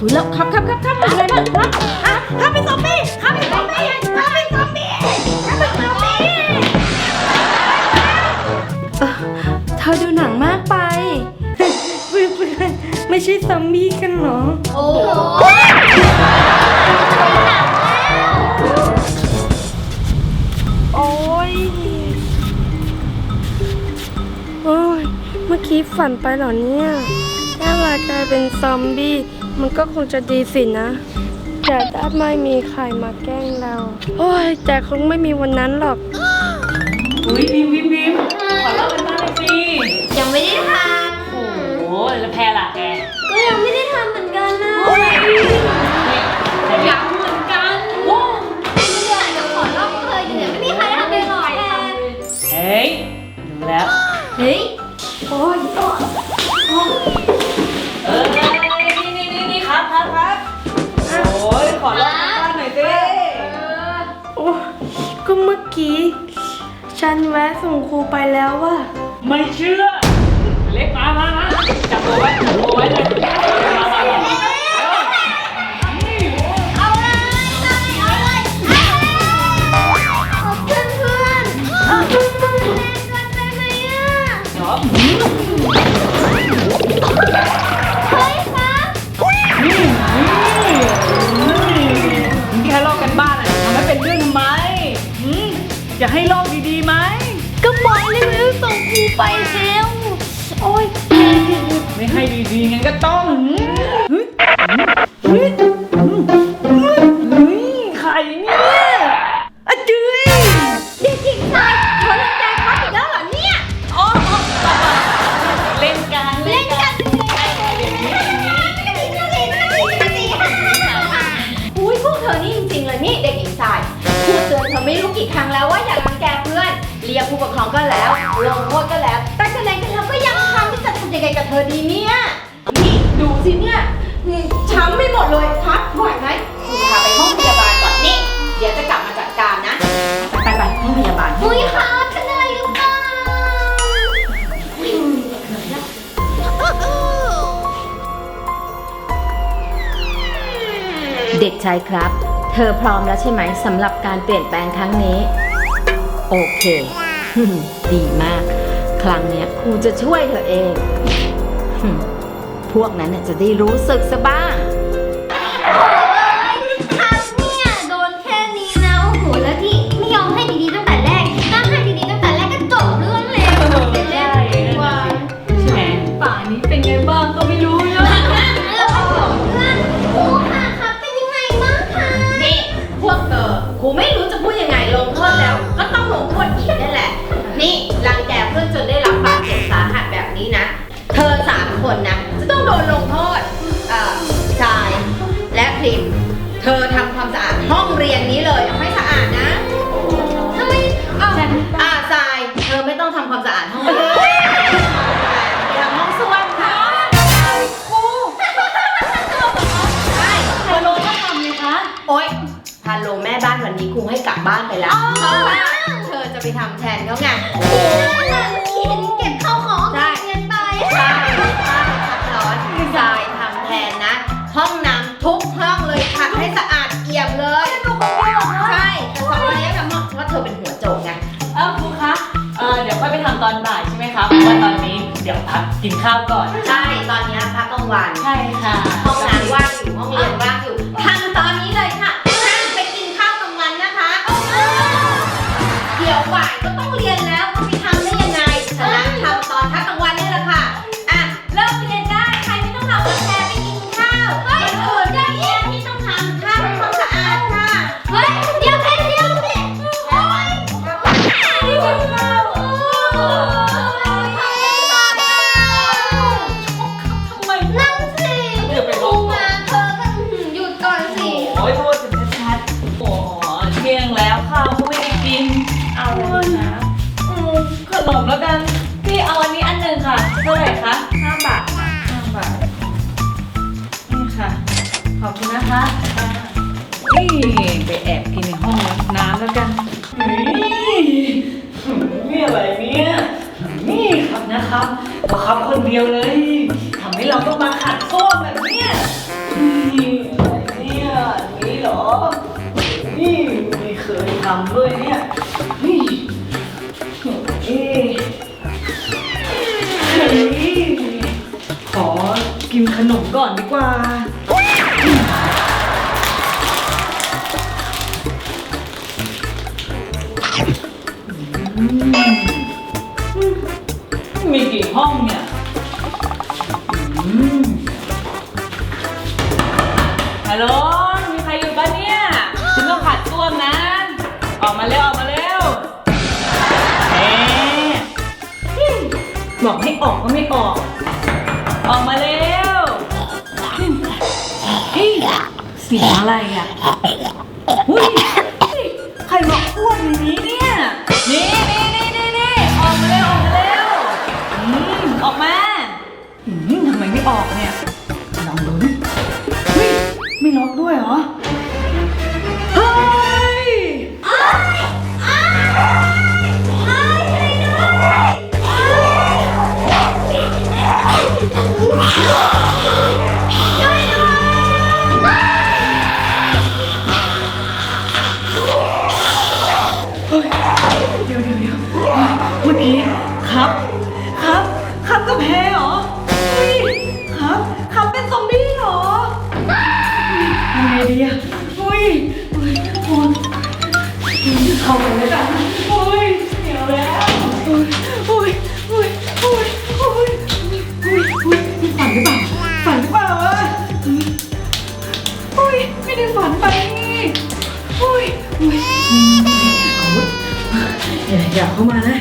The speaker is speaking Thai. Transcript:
อุ๊ยแล้วครับครับครับครับเป็นไงบ้าครับอะครับเป็นซอมบี้ครับเป็นซอมบี้ครับเป็นซอมบี้ครับเป็นซอมบี้เธอดูหนังมากไป ไม่ใช่ซอมบี้กันเหรอ โอ้โอ้ยโอ้ย เมื่อกี้ฝันไปเหรอเนี่ยถ้ารากลายเป็นซอมบี้ มันก็คงจะดีสินะ แต่ถ้าไม่มีใครมาแกล้งเรา โอ้ย แต่คงไม่มีวันนั้นหรอก อุ้ยบิมบิมบิมขอเล่ากันบ้างหน่อยสิยังไม่ได้ทโอ้โหแล้วแพรล่ะแก ก็เมื่อกี้ ฉันแวะส่งครูไปแล้วว่า ไม่เชื่อ เล็กมามามาจับตัวไว้จับตัวไว้เลยมามามาเอาเลยเอาเลยเอาเลยขอบเพื่อนเพื่อนเออเล่นกันได้ไหมอะเนา ร็วๆส่งครูไปเร็วโอ้ย ไม่ให้ดีๆงั้นก็ต้องเฮ้ยเฮ้ย ผู้ปกครองก็แล้วลงโทษก็แล้วแต่คะแนนกันแล้วก็ยังทำที่จะทำยังไงกับเธอดีเนี่ยนี่ดูสิเนี่ยช้ำไม่หมดเลยพักไหวไหมครูพาไปห้องพยาบาลก่อนนี่เดี๋ยวจะกลับมาจัดการนะไปไปห้องพยาบาลอุ้ยค่ะเป็นอะไรหรือเปล่าเด็กชายครับ เธอพร้อมแล้วใช่ไหมสำหรับการเปลี่ยนแปลงครั้งนี้ โอเค ดีมาก ครั้งเนี้ยครูจะช่วยเธอเอง พวกนั้นน่ะจะได้รู้สึกซะบ้าง เธอทำความสะอาดห้องเรียนนี้เลยเอาให้สะอาดนะทำไมเอาอ่าทรายเธอไม่ต้องทำความสะอาดห้องเรียนไปทำห้องส้วมค่ะครูใช่พอโลก็ทำเลยคะโอ๊ยพาโลแม่บ้านวันนี้ครูให้กลับบ้านไปแล้วเพราะว่าเธอจะไปทำแทนเขาไงโอ้ยเห็นเก็บข้า คะเพราะว่าตอนนี้เดี๋ยวพักกินข้าวก่อน ใช่ ตอนนี้พักกลางวัน ใช่ค่ะห้องน้ำว่างอยู่ ห้องเรียนว่างอยู่ทำตอนนี้เลยค่ะห้ามไปกินข้าวกลางวันนะคะ เดี๋ยวบ่ายก็ต้องเรียนแล้วจะไปทำ นมแล้วกันพี่เอาอันนี้อันหนึ่งค่ะ เท่าไหร่คะห้าบาทค่ะห้าบาทนี่ค่ะ ขอบคุณนะคะนี่ไปแอบกินในห้องน้ำแล้วกันนี่นี่อะไรเนี่ยนี่ครับนะครับเราครับคนเดียวเลยทำให้เราต้องมาขัดโซ่แบบเนี้ยนี่อะไรเนี่ยนี่หรอนี่ไม่เคยทำด้วยเนี่ย ขอกินขนมก่อนดีกว่า มีกี่ห้องเนี่ยฮัลโหล บอกให้ออกก็ไม่ออก ออกมาเร็วเฮ้ยเสียงอะไรอะเฮ้ยใครมาอ้วนในนี้เนี่ย นี่นี่นี่นี่นี่ออกมาเร็วออกมาเร็วอืมออกมาอืมทำไมไม่ออกเนี่ยลองดูดิเฮ้ยไม่ล็อกด้วยเหรอ อุ้ยอุ้ยอุ้ยอย่าอย่าเข้ามานะ